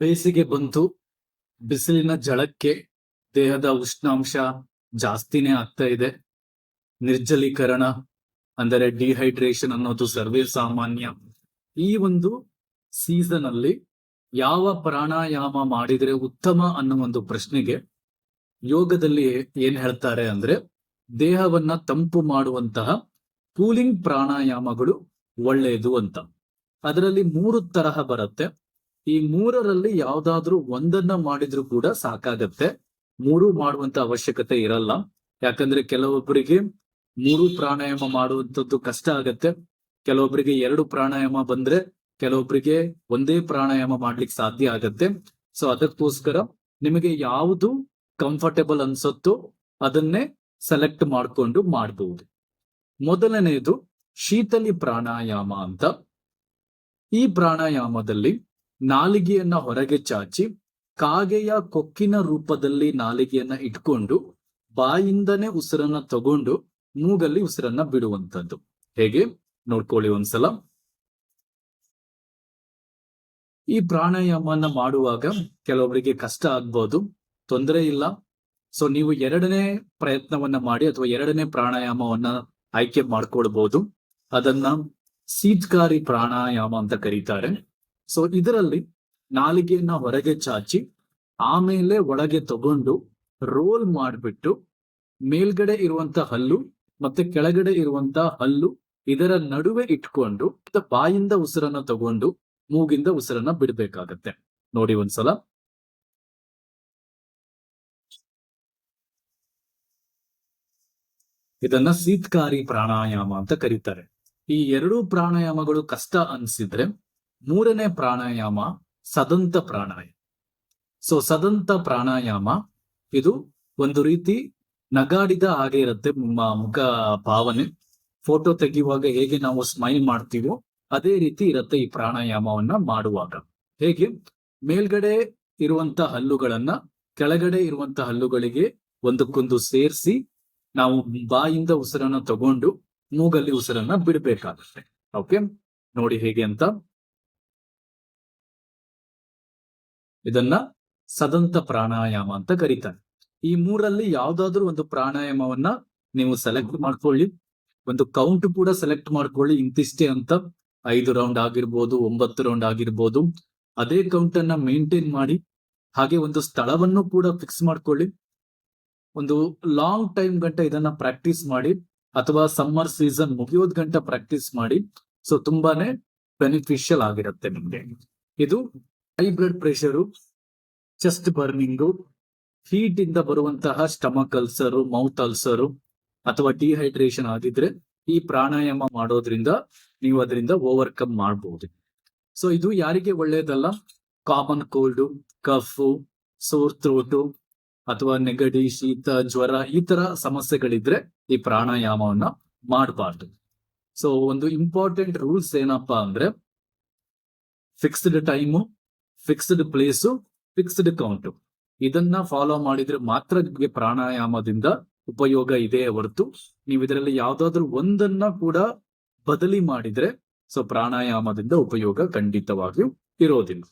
ಬೇಸಿಗೆ ಬಂತು. ಬಿಸಿಲಿನ ಜಳಕ್ಕೆ ದೇಹದ ಉಷ್ಣಾಂಶ ಜಾಸ್ತಿನೇ ಆಗ್ತಾ ಇದೆ. ನಿರ್ಜಲೀಕರಣ ಅಂದರೆ ಡಿಹೈಡ್ರೇಷನ್ ಅನ್ನೋದು ಸರ್ವೇ ಸಾಮಾನ್ಯ. ಈ ಒಂದು ಸೀಸನ್ ಅಲ್ಲಿ ಯಾವ ಪ್ರಾಣಾಯಾಮ ಮಾಡಿದ್ರೆ ಉತ್ತಮ ಅನ್ನೋ ಒಂದು ಪ್ರಶ್ನೆಗೆ ಯೋಗದಲ್ಲಿ ಏನ್ ಹೇಳ್ತಾರೆ ಅಂದ್ರೆ ದೇಹವನ್ನ ತಂಪು ಮಾಡುವಂತಹ ಕೂಲಿಂಗ್ ಪ್ರಾಣಾಯಾಮಗಳು ಒಳ್ಳೆಯದು ಅಂತ. ಅದರಲ್ಲಿ ಮೂರು ತರಹ ಬರುತ್ತೆ. ಈ ಮೂರರಲ್ಲಿ ಯಾವ್ದಾದ್ರೂ ಒಂದನ್ನ ಮಾಡಿದ್ರು ಕೂಡ ಸಾಕಾಗತ್ತೆ. ಮೂರು ಮಾಡುವಂತ ಅವಶ್ಯಕತೆ ಇರಲ್ಲ. ಯಾಕಂದ್ರೆ ಕೆಲವೊಬ್ಬರಿಗೆ ಮೂರು ಪ್ರಾಣಾಯಾಮ ಮಾಡುವಂಥದ್ದು ಕಷ್ಟ ಆಗತ್ತೆ. ಕೆಲವೊಬ್ಬರಿಗೆ ಎರಡು ಪ್ರಾಣಾಯಾಮ ಬಂದ್ರೆ ಕೆಲವೊಬ್ಬರಿಗೆ ಒಂದೇ ಪ್ರಾಣಾಯಾಮ ಮಾಡ್ಲಿಕ್ಕೆ ಸಾಧ್ಯ ಆಗತ್ತೆ. ಸೊ ಅದಕ್ಕೋಸ್ಕರ ನಿಮಗೆ ಯಾವುದು ಕಂಫರ್ಟೇಬಲ್ ಅನ್ಸುತ್ತೋ ಅದನ್ನೇ ಸೆಲೆಕ್ಟ್ ಮಾಡ್ಕೊಂಡು ಮಾಡಬಹುದು ಮೊದಲನೆಯದು ಶೀತಲಿ ಪ್ರಾಣಾಯಾಮ ಅಂತ. ಈ ಪ್ರಾಣಾಯಾಮದಲ್ಲಿ ನಾಲಿಗೆಯನ್ನ ಹೊರಗೆ ಚಾಚಿ ಕಾಗೆಯ ಕೊಕ್ಕಿನ ರೂಪದಲ್ಲಿ ನಾಲಿಗೆಯನ್ನ ಇಟ್ಕೊಂಡು ಬಾಯಿಂದನೇ ಉಸಿರನ್ನ ತಗೊಂಡು ಮೂಗಲ್ಲಿ ಉಸಿರನ್ನ ಬಿಡುವಂತದ್ದು ಹೇಗೆ? ನೋಡ್ಕೊಳ್ಳಿ ಒಂದ್ಸಲ. ಈ ಪ್ರಾಣಾಯಾಮನ ಮಾಡುವಾಗ ಕೆಲವೊಬ್ಬರಿಗೆ ಕಷ್ಟ ಆಗ್ಬೋದು, ತೊಂದರೆ ಇಲ್ಲ. ಸೊ ನೀವು ಎರಡನೇ ಪ್ರಯತ್ನವನ್ನ ಮಾಡಿ ಅಥವಾ ಎರಡನೇ ಪ್ರಾಣಾಯಾಮವನ್ನ ಆಯ್ಕೆ ಮಾಡ್ಕೊಳ್ಬಹುದು ಅದನ್ನ ಸೀತ್ಕಾರಿ ಪ್ರಾಣಾಯಾಮ ಅಂತ ಕರೀತಾರೆ. ಸೊ ಇದರಲ್ಲಿ ನಾಲಿಗೆಯನ್ನ ಹೊರಗೆ ಚಾಚಿ, ಆಮೇಲೆ ಒಳಗೆ ತಗೊಂಡು ರೋಲ್ ಮಾಡಿಬಿಟ್ಟು ಮೇಲ್ಗಡೆ ಇರುವಂತ ಹಲ್ಲು ಮತ್ತೆ ಕೆಳಗಡೆ ಇರುವಂತ ಹಲ್ಲು ಇದರ ನಡುವೆ ಇಟ್ಕೊಂಡು ಬಾಯಿಂದ ಉಸಿರನ್ನ ತಗೊಂಡು ಮೂಗಿಂದ ಉಸಿರನ್ನ ಬಿಡ್ಬೇಕಾಗತ್ತೆ. ನೋಡಿ ಒಂದ್ಸಲ. ಇದನ್ನ ಸೀತ್ಕಾರಿ ಪ್ರಾಣಾಯಾಮ ಅಂತ ಕರೀತಾರೆ. ಈ ಎರಡೂ ಪ್ರಾಣಾಯಾಮಗಳು ಕಷ್ಟ ಅನ್ಸಿದ್ರೆ ಮೂರನೇ ಪ್ರಾಣಾಯಾಮ ಸದಂತ ಪ್ರಾಣಾಯಾಮ. ಸೊ ಸದಂತ ಪ್ರಾಣಾಯಾಮ ಇದು ಒಂದು ರೀತಿ ನಗಾಡಿದ ಹಾಗೆ ಇರುತ್ತೆ ನಿಮ್ಮ ಮುಖ ಭಾವನೆ. ಫೋಟೋ ತೆಗೆಯುವಾಗ ಹೇಗೆ ನಾವು ಸ್ಮೈಲ್ ಮಾಡ್ತೀವೋ ಅದೇ ರೀತಿ ಇರುತ್ತೆ ಈ ಪ್ರಾಣಾಯಾಮವನ್ನ ಮಾಡುವಾಗ. ಹೇಗೆ? ಮೇಲ್ಗಡೆ ಇರುವಂತ ಹಲ್ಲುಗಳನ್ನ ಕೆಳಗಡೆ ಇರುವಂತ ಹಲ್ಲುಗಳಿಗೆ ಒಂದಕ್ಕೊಂದು ಸೇರಿಸಿ ನಾವು ಬಾಯಿಂದ ಉಸಿರನ್ನ ತಗೊಂಡು ಮೂಗಲ್ಲಿ ಉಸಿರನ್ನ ಬಿಡಬೇಕಾಗುತ್ತೆ. ಓಕೆ ನೋಡಿ ಹೇಗೆ ಅಂತ. ಇದನ್ನ ಸದಂತ ಪ್ರಾಣಾಯಾಮ ಅಂತ ಕರೀತಾರೆ. ಈ ಮೂರಲ್ಲಿ ಯಾವ್ದಾದ್ರು ಒಂದು ಪ್ರಾಣಾಯಾಮವನ್ನ ನೀವು ಸೆಲೆಕ್ಟ್ ಮಾಡ್ಕೊಳ್ಳಿ. ಒಂದು ಕೌಂಟ್ ಕೂಡ ಸೆಲೆಕ್ಟ್ ಮಾಡ್ಕೊಳ್ಳಿ. ಇಂತಿಷ್ಟೇ ಅಂತ ಐದು ರೌಂಡ್ ಆಗಿರ್ಬೋದು, ಒಂಬತ್ತು ರೌಂಡ್ ಆಗಿರ್ಬೋದು. ಅದೇ ಕೌಂಟ್ ಅನ್ನ ಮೇಂಟೈನ್ ಮಾಡಿ, ಹಾಗೆ ಒಂದು ಸ್ಥಳವನ್ನು ಕೂಡ ಫಿಕ್ಸ್ ಮಾಡ್ಕೊಳ್ಳಿ. ಒಂದು ಲಾಂಗ್ ಟೈಮ್ ಗಂಟ ಇದನ್ನ ಪ್ರಾಕ್ಟೀಸ್ ಮಾಡಿ, ಅಥವಾ ಸಮ್ಮರ್ ಸೀಸನ್ ಮುಗಿಯೋದ್ ಗಂಟ ಪ್ರಾಕ್ಟೀಸ್ ಮಾಡಿ ಸೊ ತುಂಬಾನೇ ಬೆನಿಫಿಷಿಯಲ್ ಆಗಿರುತ್ತೆ ನಿಮ್ಗೆ. ಇದು high blood pressure chest burning heat ಇಂದ ಬರುವಂತಹ ಸ್ಟಮಕ್ ಅಲ್ಸರು ಮೌತ್ ಅಲ್ಸರು ಅಥವಾ ಡಿಹೈಡ್ರೇಷನ್ ಆಗಿದ್ರೆ ಈ ಪ್ರಾಣಾಯಾಮ ಮಾಡೋದ್ರಿಂದ ನೀವು ಅದರಿಂದ ಓವರ್ಕಮ್ ಮಾಡಬಹುದು ಸೊ ಇದು ಯಾರಿಗೆ ಒಳ್ಳೆಯದಲ್ಲ? Common cold cough sore throat ಅಥವಾ ನೆಗಡಿ, ಶೀತ, ಜ್ವರ ಈ ತರ ಸಮಸ್ಯೆಗಳಿದ್ರೆ ಈ ಪ್ರಾಣಾಯಾಮವನ್ನ ಮಾಡಬಾರ್ದು. ಸೊ ಒಂದು ಇಂಪಾರ್ಟೆಂಟ್ ರೂಲ್ಸ್ ಏನಪ್ಪಾ ಅಂದ್ರೆ fixed time fixed place fixed count ಇದನ್ನ ಫಾಲೋ ಮಾಡಿದ್ರೆ ಮಾತ್ರ ನಿಮಗೆ ಪ್ರಾಣಾಯಾಮದಿಂದ ಉಪಯೋಗ ಇದೆ ಹೊರತು ನೀವು ಇದರಲ್ಲಿ ಯಾವ್ದಾದ್ರು ಒಂದನ್ನ ಕೂಡ ಬದಲಿ ಮಾಡಿದ್ರೆ ಸೊ ಪ್ರಾಣಾಯಾಮದಿಂದ ಉಪಯೋಗ ಖಂಡಿತವಾಗಿಯೂ ಇರೋದಿಲ್ಲ.